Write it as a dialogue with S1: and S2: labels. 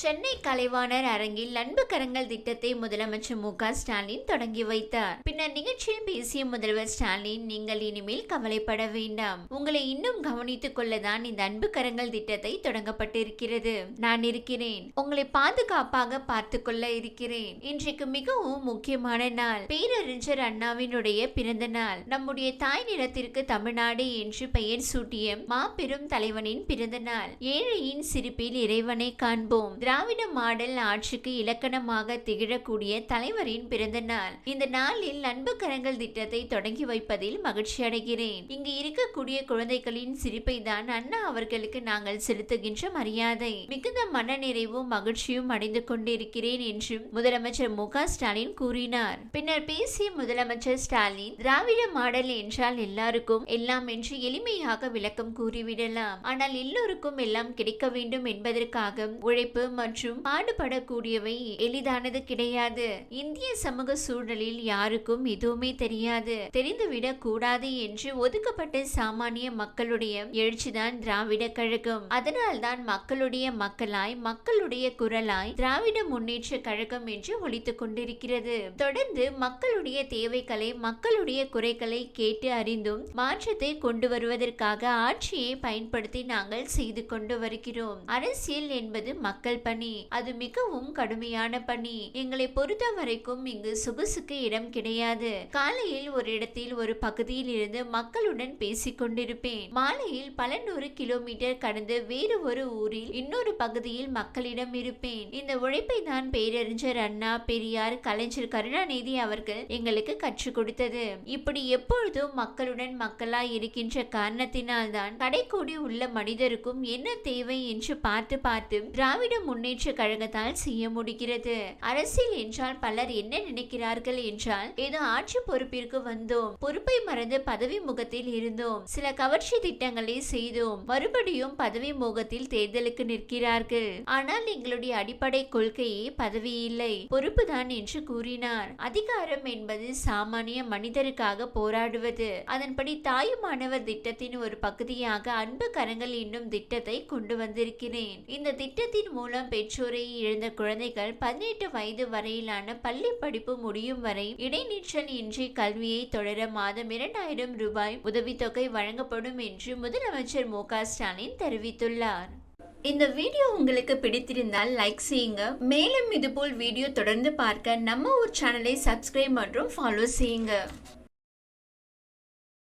S1: சென்னை கலைவாணர் அரங்கில் அன்பு கரங்கள் திட்டத்தை முதலமைச்சர் மு க ஸ்டாலின் தொடங்கி வைத்தார். பின்னர் நிகழ்ச்சியில் பேசிய முதல்வர் ஸ்டாலின் நீங்கள் இனிமேல் கவலைப்பட வேண்டாம். உங்களை இன்னும் கவனித்துக் கொள்ளதான் இந்த அன்பு கரங்கள் திட்டத்தை தொடங்கப்பட்டிருக்கிறது. நான் இருக்கிறேன். உங்களை பாதுகாப்பாக பார்த்து கொள்ள இருக்கிறேன். இன்றைக்கு மிகவும் முக்கியமான நாள். பேரறிஞர் அண்ணாவினுடைய பிறந்த நாள். நம்முடைய தாய் நிலத்திற்கு தமிழ்நாடு என்று பெயர் சூட்டிய மாபெரும் தலைவனின் பிறந்த நாள். ஏழையின் சிரிப்பில் இறைவனை காண்போம். திராவிட மாடல் ஆட்சிக்கு இலக்கணமாக திகழக்கூடிய தலைவரின் பிறந்த நாள். இந்த நாளில் அன்பு கரங்கள் திட்டத்தை தொடங்கி வைப்பதில் மகிழ்ச்சி அடைகிறேன். இங்கு இருக்கக்கூடிய குழந்தைகளின் சிரிப்பை தான் அண்ணா அவர்களுக்கு நாங்கள் செலுத்துகின்ற மரியாதை. மிகுந்த மனநிறைவும் மகிழ்ச்சியும் அடைந்து கொண்டிருக்கிறேன் என்றும் முதலமைச்சர் மு ஸ்டாலின் கூறினார். பின்னர் பேசிய முதலமைச்சர் ஸ்டாலின் திராவிட மாடல் என்றால் எல்லாருக்கும் எல்லாம் என்று எளிமையாக விளக்கம் கூறிவிடலாம். ஆனால் எல்லோருக்கும் எல்லாம் கிடைக்க வேண்டும் என்பதற்காக உழைப்பு மற்றும் பாடுபடக்கூடியவை எளிதானது கிடையாது. இந்திய சமூக சூழலில் யாருக்கும் எதுவுமே தெரியாது. தெரிந்துவிடக் கூடாது என்று ஒதுக்கப்பட்ட சாமானிய மக்களுடைய எழுச்சிதான் திராவிட கழகம். அதனால்தான் மக்களுடைய மக்களாய் மக்களுடைய குரலாய் திராவிட முன்னேற்ற கழகம் என்று ஒழித்துக் கொண்டிருக்கிறது. தொடர்ந்து மக்களுடைய தேவைகளை மக்களுடைய குறைகளை கேட்டு அறிந்தும் மாற்றத்தை கொண்டு வருவதற்காக ஆட்சியை பயன்படுத்தி நாங்கள் செய்து கொண்டு வருகிறோம். அரசியல் என்பது மக்கள் பணி. அது மிகவும் கடுமையான பணி. எங்களை பொறுத்த வரைக்கும் இங்கு சொகுசுக்கு இடம் கிடையாது. காலையில் ஒரு இடத்தில் ஒரு பகுதியில் இருந்து மக்களுடன் பேசிக் கொண்டிருப்பேன். மாலையில் பல நூறு கிலோமீட்டர் கடந்து வேறு ஒரு ஊரில் இன்னொரு பகுதியில் மக்களிடம் இருப்பேன். இந்த உழைப்பை தான் பேரறிஞர் அண்ணா பெரியார் கலைஞர் கருணாநிதி அவர்கள் எங்களுக்கு கற்றுக் கொடுத்தது. இப்படி எப்பொழுதும் மக்களுடன் மக்களாய் இருக்கின்ற காரணத்தினால்தான் கடைக்கோடி உள்ள மனிதருக்கும் என்ன தேவை என்று பார்த்து பார்த்து திராவிட முன்னேற்ற கழகத்தால் செய்ய முடிகிறது. அரசியல் என்றால் பலர் என்ன நினைக்கிறார்கள் என்றால் ஏதோ ஆட்சி பொறுப்பிற்கு வந்தோம். பொறுப்பை மறந்து பதவி முகத்தில் இருந்தோம். சில கவர்ச்சி திட்டங்களை செய்தோம். மறுபடியும் பதவி முகத்தில் தேர்தலுக்கு நிற்கிறார்கள். ஆனால் எங்களுடைய அடிப்படை கொள்கையே பதவி இல்லை பொறுப்புதான் என்று கூறினார். அதிகாரம் என்பது சாமானிய மனிதருக்காக போராடுவது. அதன்படி தாயுமானவர் திட்டத்தின் ஒரு பகுதியாக அன்பு கரங்கள் என்னும் திட்டத்தை கொண்டு வந்திருக்கிறேன். இந்த திட்டத்தின் மூலம் பெற்றோரை இழந்த குழந்தைகள் பதினெட்டு வயது வரையிலான பள்ளி படிப்பு முடியும் வரை இடைநிற்றல் இன்றி கல்வியை தொடர மாதம் இரண்டாயிரம் ரூபாய் உதவித்தொகை வழங்கப்படும் என்று முதலமைச்சர் மு ஸ்டாலின் தெரிவித்துள்ளார். இந்த வீடியோ உங்களுக்கு பிடித்திருந்தால் லைக் செய்யுங்க. மேலும் இதுபோல் வீடியோ தொடர்ந்து பார்க்க நம்ம ஒரு சேனலை சப்ஸ்கிரைப் மற்றும் ஃபாலோ செய்யுங்க.